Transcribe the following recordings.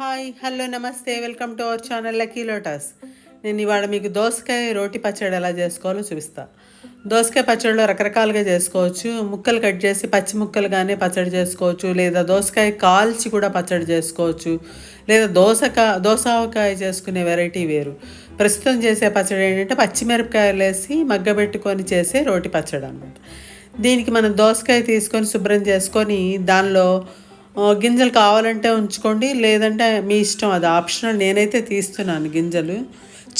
Hi hello నమస్తే welcome to our channel lucky lotus. నేను ఇవాళ మీకు దోసకాయ రోటి పచ్చడి ఎలా చేసుకోవాలో చూపిస్తా. దోసకాయ పచ్చడిలో రకరకాలుగా చేసుకోవచ్చు. ముక్కలు కట్ చేసి పచ్చి ముక్కలుగానే పచ్చడి చేసుకోవచ్చు. లేదా దోసకాయ కాల్చి కూడా పచ్చడి చేసుకోవచ్చు. లేదా దోసకా దోసావకాయ చేసుకునే వెరైటీ వేరు. ప్రస్తుతం చేసే పచ్చడి ఏంటంటే పచ్చిమిరపకాయలు వేసి మగ్గబెట్టుకొని చేసే రోటి పచ్చడి అనమాట దీనికి మనం దోసకాయ తీసుకొని శుభ్రం చేసుకొని దానిలో గింజలు కావాలంటే ఉంచుకోండి లేదంటే మీ ఇష్టం అది ఆప్షనల్ నేనైతే తీస్తున్నాను గింజలు.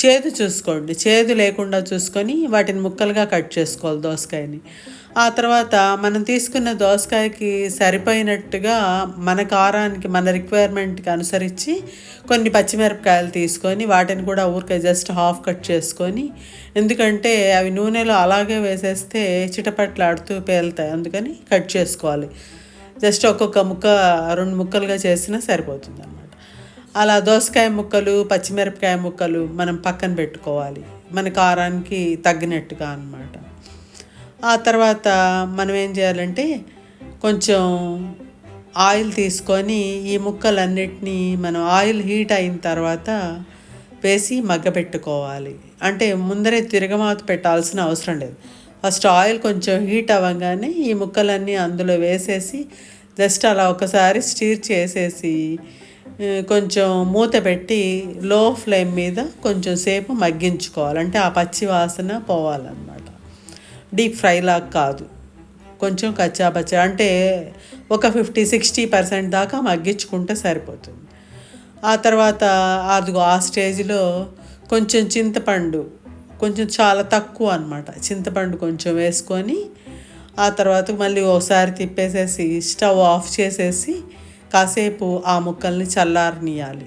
చేదు చూసుకోండి చేదు లేకుండా చూసుకొని వాటిని ముక్కలుగా కట్ చేసుకోవాలి దోసకాయని. ఆ తర్వాత మనం తీసుకున్న దోసకాయకి సరిపోయినట్టుగా మన కారానికి మన రిక్వైర్మెంట్కి అనుసరించి కొన్ని పచ్చిమిరపకాయలు తీసుకొని వాటిని కూడా ఊరికే జస్ట్ హాఫ్ కట్ చేసుకొని ఎందుకంటే అవి నూనెలో అలాగే వేసేస్తే చిటపట్లాడుతూ పేలుతాయి అందుకని కట్ చేసుకోవాలి. జస్ట్ ఒక్కొక్క ముక్క రెండు ముక్కలుగా చేసినా సరిపోతుంది అనమాట అలా దోసకాయ ముక్కలు పచ్చిమిరపకాయ ముక్కలు మనం పక్కన పెట్టుకోవాలి. మన కారానికి తగ్గినట్టుగా అనమాట ఆ తర్వాత మనం ఏం చేయాలంటే కొంచెం ఆయిల్ తీసుకొని ఈ ముక్కలన్నిటినీ మనం ఆయిల్ హీట్ అయిన తర్వాత వేసి మగ్గపెట్టుకోవాలి. అంటే ముందరే తిరగమాత పెట్టాల్సిన అవసరం లేదు. ఫస్ట్ ఆయిల్ కొంచెం హీట్ అవ్వగానే ఈ ముక్కలన్నీ అందులో వేసేసి జస్ట్ అలా ఒకసారి స్టీర్ చేసేసి కొంచెం మూత పెట్టి లో ఫ్లేమ్ మీద కొంచెం సేపు మగ్గించుకోవాలి. అంటే ఆ పచ్చి వాసన పోవాలన్నమాట. డీప్ ఫ్రై లాగ్ కాదు. కొంచెం కచ్చాపచ్చా అంటే ఒక ఫిఫ్టీ సిక్స్టీ పర్సెంట్ దాకా మగ్గించుకుంటే సరిపోతుంది. ఆ తర్వాత అదిగో ఆ స్టేజ్లో కొంచెం చింతపండు కొంచెం చాలా తక్కువ అనమాట చింతపండు కొంచెం వేసుకొని ఆ తర్వాత మళ్ళీ ఒకసారి తిప్పేసేసి స్టవ్ ఆఫ్ చేసేసి కాసేపు ఆ ముక్కల్ని చల్లారనియాలి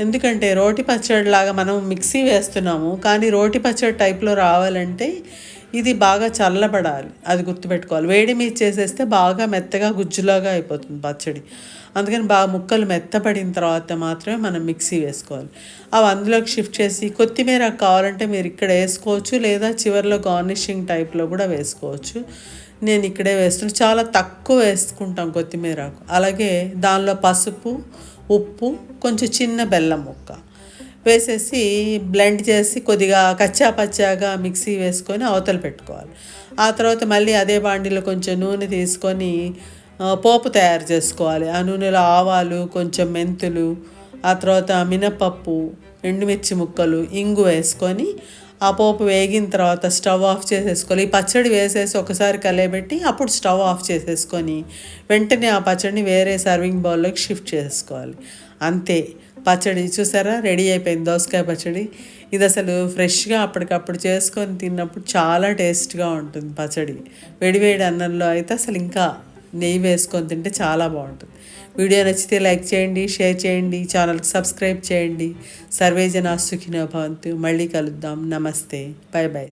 ఎందుకంటే రోటి పచ్చడి లాగా మనం మిక్సీ వేస్తున్నాము కానీ రోటి పచ్చడి టైప్లో రావాలంటే ఇది బాగా చల్లబడాలి. అది గుర్తుపెట్టుకోవాలి. వేడి మీద చేసేస్తే బాగా మెత్తగా గుజ్జులాగా అయిపోతుంది పచ్చడి. అందుకని బాగా ముక్కలు మెత్తపడిన తర్వాత మాత్రమే మనం మిక్సీ వేసుకోవాలి. అవి అందులోకి షిఫ్ట్ చేసి కొత్తిమీర కావాలంటే మీరు ఇక్కడ వేసుకోవచ్చు లేదా చివరిలో గార్నిషింగ్ టైప్లో కూడా వేసుకోవచ్చు. నేను ఇక్కడే వేస్తున్నాను చాలా తక్కువ వేసుకుంటాం కొత్తిమీరకు. అలాగే దానిలో పసుపు ఉప్పు కొంచెం చిన్న బెల్లం ముక్క. వేసేసి బ్లెండ్ చేసి కొద్దిగా కచ్చా పచ్చాగా మిక్సీ వేసుకొని అవతలు పెట్టుకోవాలి. ఆ తర్వాత మళ్ళీ అదే బాండిలో కొంచెం నూనె తీసుకొని పోపు తయారు చేసుకోవాలి. ఆ నూనెలో ఆవాలు కొంచెం మెంతులు ఆ తర్వాత మినపప్పు ఎండుమిర్చి ముక్కలు ఇంగు వేసుకొని ఆ పోపు వేగిన తర్వాత స్టవ్ ఆఫ్ చేసేసుకోవాలి. ఈ పచ్చడి వేసేసి ఒకసారి కలయబెట్టి అప్పుడు స్టవ్ ఆఫ్ చేసేసుకొని వెంటనే ఆ పచ్చడిని వేరే సర్వింగ్ బౌల్లోకి షిఫ్ట్ చేసుకోవాలి. అంతే. పచ్చడి చూసారా? రెడీ అయిపోయింది దోసకాయ పచ్చడి. ఇది అసలు ఫ్రెష్గా అప్పటికప్పుడు చేసుకొని తిన్నప్పుడు చాలా టేస్ట్గా ఉంటుంది పచ్చడి. వేడివేడి అన్నంలో అయితే అసలు ఇంకా నెయ్యి వేసుకొని తింటే చాలా బాగుంటుంది. వీడియో నచ్చితే లైక్ చేయండి షేర్ చేయండి ఛానల్కి సబ్స్క్రైబ్ చేయండి. సర్వేజన సుఖినో భవంతు. మళ్ళీ కలుద్దాం. నమస్తే. Bye bye